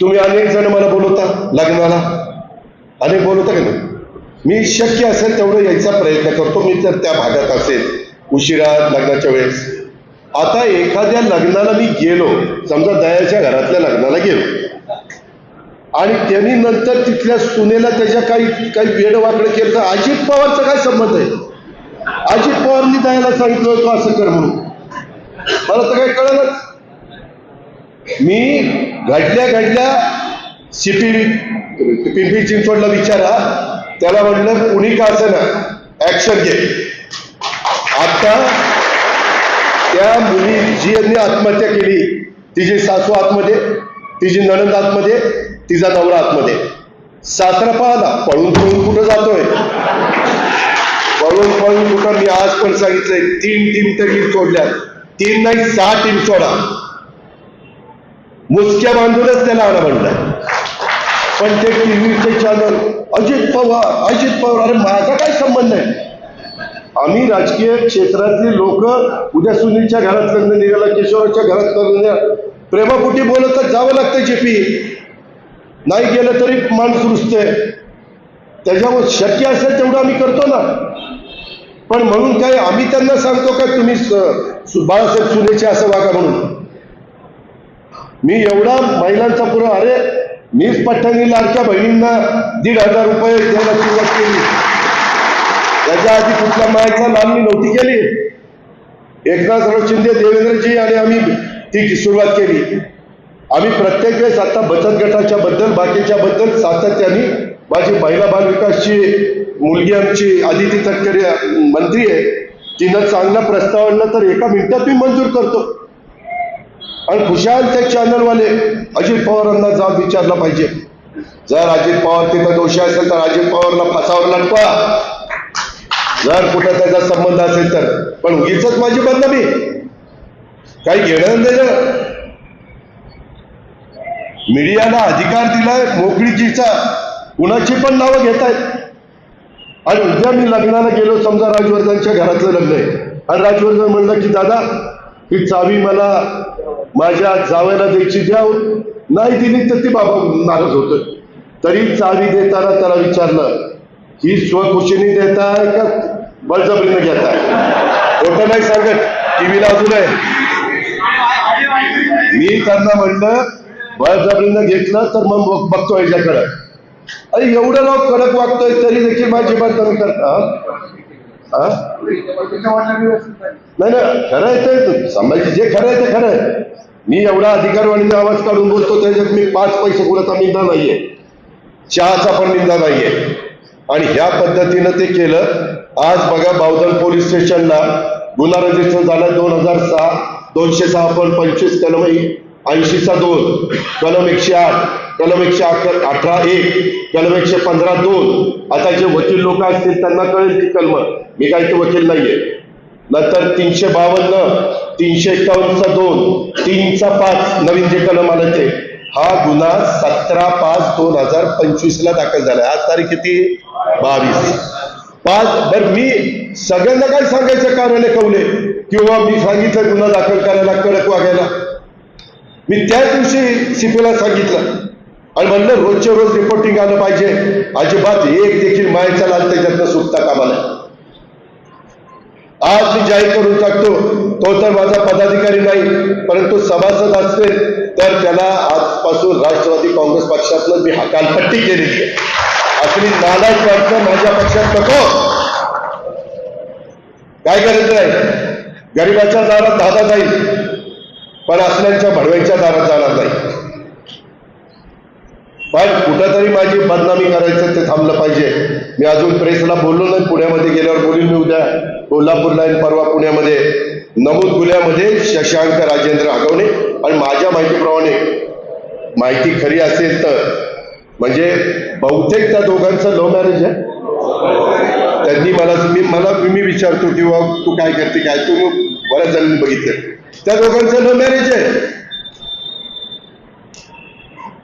तुम्ही अनेक जण मला बोलवता लग्नाला. अनेक बोलवता का नाही? मी शक्य असेल तेवढं यायचा प्रयत्न करतो. मी जर त्या भागात असेल. उशिरा लग्नाच्या वेळेस. आता एखाद्या लग्नाला मी गेलो. समजा दयाच्या घरातल्या लग्नाला गेलो. आणि त्यांनी नंतर तिथल्या सुनेला त्याच्या काही काही वेड वाकडं केलं तर अजित पवारचा काय संबंध आहे? अजित पवारनी दयाला सांगितलं होतं असं कर म्हणून. मला तर काही कळलंच. मी घडल्या घडल्या सिपी पिंपरी चिंचवडला विचारा. त्याला म्हटलं कुणी का असं ना ऍक्शन घे. आता त्या मुली जी यांनी आत्महत्या केली तिची सासू आतमध्ये तिची नणंद आतमध्ये तिचा नवरा आतमध्ये. सासरा पाहला पळून पळून कुठं जातोय? पळून पळून कुठं? मी आज पण सांगितलंय तीन टीम तरी सोडल्या तीन नाही सहा टीम सोडा. मुसक्या बांधूनच त्याला आणा म्हणलं पण ते टीव्हीचे चॅनल अजित पवार अजित पवार अरे माझा काय संबंध आहे? आम्ही राजकीय क्षेत्रातली लोक उद्या सुनीलच्या घरात लग्न निघाला किशोराच्या घरात लग्न प्रेमापुटी बोलत तर जावं लागतं जेपी. नाही गेलं तरी माणूस रुजते त्याच्यामुळे शक्य असेल तेवढं आम्ही करतो ना. पण म्हणून काय आम्ही त्यांना सांगतो का तुम्ही स- बाळासाहेब सुनेचे असं वागा म्हणून? मी एवढा महिलांचा पुरा अरे मीच पठ्ठ्यांनी लाडक्या बहिणींना दीड हजार रुपये द्यायला सुरुवात केली. त्याच्या आधी कुठल्या मायाचा लाभ मी नव्हती केली. एकनाथराव शिंदे देवेंद्रजी आणि आम्ही ती सुरुवात केली. आम्ही प्रत्येक वेळेस आता बचत गटाच्या बद्दल बाकीच्या बद्दल सातत्याने माझी महिला बाल विकासची मुलगी आमची आदिती तटकरे मंत्री आहे. तिनं चांगला प्रस्ताव आणला तर एका मिनिटात मी मंजूर करतो. आणि खुशाल ते चॅनलवाले अजित पवारांना जाब विचारला पाहिजे. जर अजित पवार तिथं दोषी असेल तर अजित पवारला फासावर लटवा जर कुठं त्याचा संबंध असेल तर. पण उगीच माझी बदनामी. काही घेणं देणं. मीडियाला अधिकार दिलाय मोकळीकीचा कुणाची पण नावं घेत आहेत आणि उद्या मी लग्नाला गेलो समजा राजवर्धनच्या घरातलं लग्न आहे. आणि राजवर्धन म्हणलं की दादा ही चावी मला माझ्या जावयाला द्यायची द्या. नाही दिली तर ती बाबा नाराज होत. तरी चावी देताना त्याला विचारलं ही स्वखुशीने देताय का बळजबरीने घेताय? खोटं नाही सांगत. टीव्हीला अजून आहे. मी त्यांना म्हणलं बळजबरीनं घेतलं तर मग बघ- बघतो याच्याकडं. अरे एवढं लोक कडक वागतोय तरी देखील माझी बातमी करता नाही ना खरं आहे ते. सांभाळची जे खरं आहे ते खरं आहे. मी एवढा अधिकारवाणीचा आवाज काढून बोलतो त्याच्यात मी पाच पैसे कुणाचा निंदा नाहीये. चहाचा पण निंदा नाहीये. आणि ह्या पद्धतीनं ते केलं. आज बघा बावधन पोलीस स्टेशनला गुन्हा रजिस्टर झाला दोन हजार सहा दोनशे सहा पण पंचवीस कलम ऐंशीचा दोन कलम एकशे आठ कलम एकशे अकरा अठरा एक कलम एकशे पंधरा दोन. आता जे वकील लोक असतील त्यांना कळेल ती कलम. मी काही ते वकील नाहीये. नंतर तीनशे बावन्न तीनशे एकावन्नचा दोन तीनचा पाच नवीन जे कलम आलं ते. हा गुन्हा सतरा पाच दोन हजार पंचवीस ला दाखल झालाय आज तारीख किती? बावीस. पाच बर मी सगळ्यांना काय सांगायचं कारण कवले किंवा मी सांगितलं गुन्हा दाखल करायला कडक वागायला. मी त्या दिवशी सीपीला सांगितलं. आणि म्हणलं रोजच्या रोज रिपोर्टिंग आलं पाहिजे. अजिबात एक देखील मायचा लाल त्याच्यातनं सुटता कामा आज मी जाहीर करू टाकतो तो तर माझा पदाधिकारी नाही परंतु सभासद असेल तर त्याला आजपासून राष्ट्रवादी काँग्रेस पक्षातलं मी हकालपट्टी केलेली आहे. आपली नालायक वाटणं माझ्या पक्षात नको. काय करायचं नाही. गरीबाच्या दारात दादा जाईल पण असल्यांच्या भडव्यांच्या दारात जाणार नाही. पण कुठंतरी माझी बदनामी करायचं ते थांबलं पाहिजे. मी अजून प्रेसला बोललो नाही पुण्यामध्ये गेल्यावर बोलील मी उद्या कोल्हापूरला आणि परवा पुण्यामध्ये नमूद गुन्ह्यामध्ये शशांक राजेंद्र आगवणे आणि माझ्या माहितीप्रमाणे माहिती खरी असेल तर. म्हणजे बहुतेक त्या दोघांचं लव्ह मॅरेज आहे. त्यांनी मला मी मला मी विचारतो किंवा तू काय करते काय? तू बऱ्याच जणांनी बघितलं. त्या दोघांचं लव्ह मॅरेज आहे.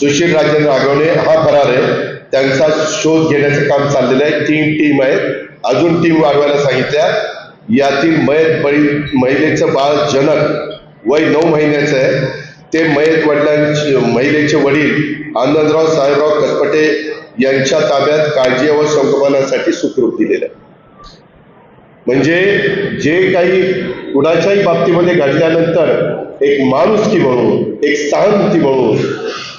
सुशील राजेंद्र हगवणे हा फरार आहे. त्यांचा शोध घेण्याचं काम चाललेलं आहे. तीन टीम आहेत. अजून टीम वाढवायला सांगितल्या. यातील मयत बळी महिलेचं बाळ जनक वय नऊ महिन्याचं आहे. ते मयत वडिलांचे महिलेचे वडील आनंदराव साहेबराव कसपटे यांच्या ताब्यात काळजी व संगोपनासाठी सुखरूप दिलेलं आहे. म्हणजे जे काही कुणाच्याही बाबतीमध्ये घडल्यानंतर एक माणुसकी म्हणून एक सहानुभूती म्हणून